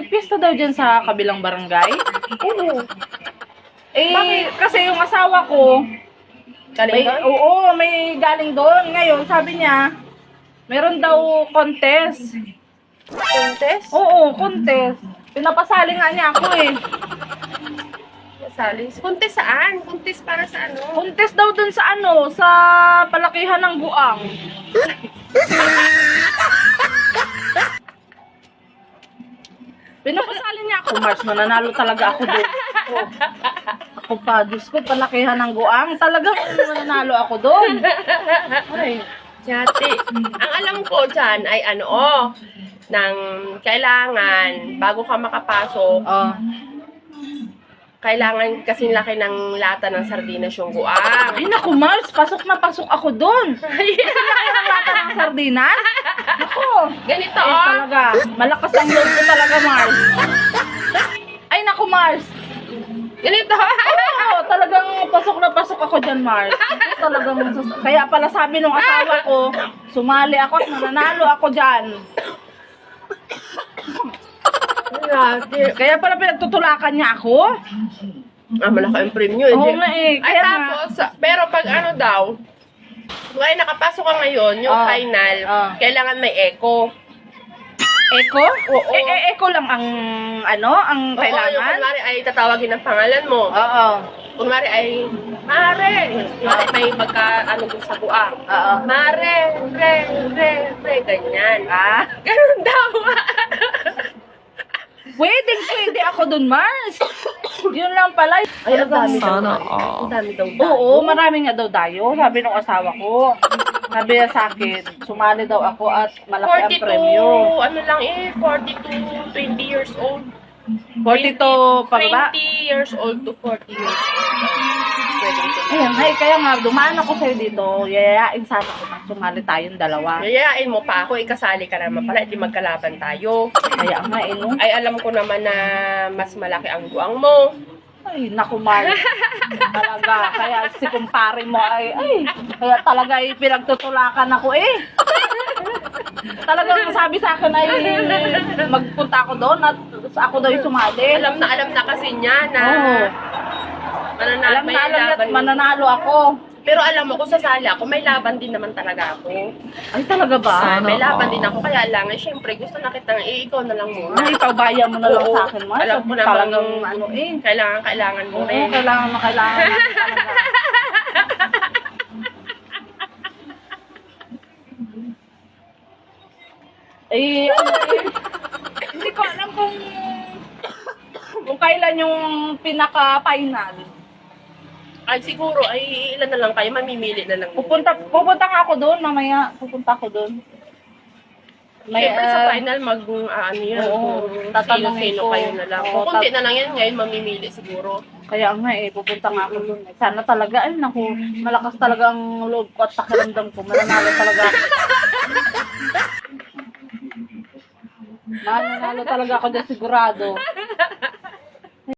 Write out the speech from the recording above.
may pista daw dyan sa kabilang barangay. Oo. Eh, kasi yung asawa ko, Galing may, doon? oo, may galing doon. Ngayon, sabi niya, meron daw contest. Contest? Oo, contest. Pinapasali nga niya ako eh. Salis. Contest saan? Contest para sa ano? Contest daw dun sa ano, sa palakihan ng buang. Mars, mananalo talaga ako doon. Oh. Ako pa, Diyos ko, palakihan ng guang. Talagang mananalo ako doon. Ay, Yati. Ang alam ko dyan ay ano, oh, ng kailangan, bago ka makapasok, oh. kailangan kasing laki ng lata ng sardinas yung guang. Ay, naku, Mars, pasok na pasok ako doon. Laki ng lata ng sardinas. Naku. Ganito, Ay, oh. talaga. Malakas ang loob ko talaga, Mars. Mars. Ganito. Oo, talagang pasok na pasok ako dyan, Mars. Talagang, kaya pala sabi nung asawa ko, sumali ako at mananalo ako dyan. Kaya pala pinagtutulakan niya ako. Ah, malaki ang premium. Oo hindi. nga eh. Ay, Kaya nga. tapos, pero pag ano daw, kung ay nakapasok ka ngayon, yung Ah. final, Ah. kailangan may echo. Eko? Oo. Eh, eh, eko lang ang, ano, ang Oo, yung kailangan? kunwari ay tatawagin ng pangalan mo. Oo. Kunwari ay, Mare! Kunwari may magka, ano dun sa buang. Oo. Mare, re, re, re, ganyan. Ah, Ganun daw. pwedeng pwede ako dun, Mars. Yun lang pala. Ay, ang dami daw. Sana Ang dami daw. Oo, marami nga daw dayo. Sabi ng asawa ko. Sabi niya sa akin, sumali daw ako at malaki ang 42, premyo. ano lang eh, 42, 20 years old. 42 pababa. 20 years old to 40 years old. Pwede ay, kaya nga, dumaan ako sa'yo dito. Yayayain sana ko na sumali tayong dalawa. Yayain mo pa ako, ikasali ka naman pala, hindi magkalaban tayo. Kaya nga, eh, no? Ay, alam ko naman na mas malaki ang guwang mo. Ay, naku, Mar. talaga. Kaya si kumpare mo ay, ay, kaya talaga ay pinagtutulakan ako eh. Talagang sabi sa akin ay magpunta ako doon at ako daw yung sumali. Alam na alam na kasi niya na Oo. mananalo, Alam na alam niya at mananalo ako. Pero alam mo, kung sasali ako, may laban din naman talaga ako. Ay, talaga ba? Ah, may Sana laban din ako, kaya lang, eh, syempre, gusto na kitang, eh, ikaw na lang muna. Ay, pabaya mo na lang Oo. sa akin, Mar. Alam ko naman, Talagang ano eh. Kailangan, kailangan mo Oo, rin. kailangan na kailangan mo talaga. Eh, ano eh, hindi ko alam kung kung kailan yung pinaka-final. Ay, siguro, ay, ilan na lang kayo, mamimili na lang. Pupunta, pupunta nga ako doon, mamaya, pupunta ako doon. May, Siyempre sa ah, final, mag, ah, ano yan, Oo, kung tatanungin sino-sino ko. kayo na lang. Oo, Kung kunti tat- na lang yan, ngayon mamimili siguro. Kaya nga eh, pupunta nga ako doon. Eh, Sana talaga, ay naku, malakas talaga ang loob ko at pakiramdam ko. Mananalo talaga ako. Mananalo talaga ako dyan sigurado.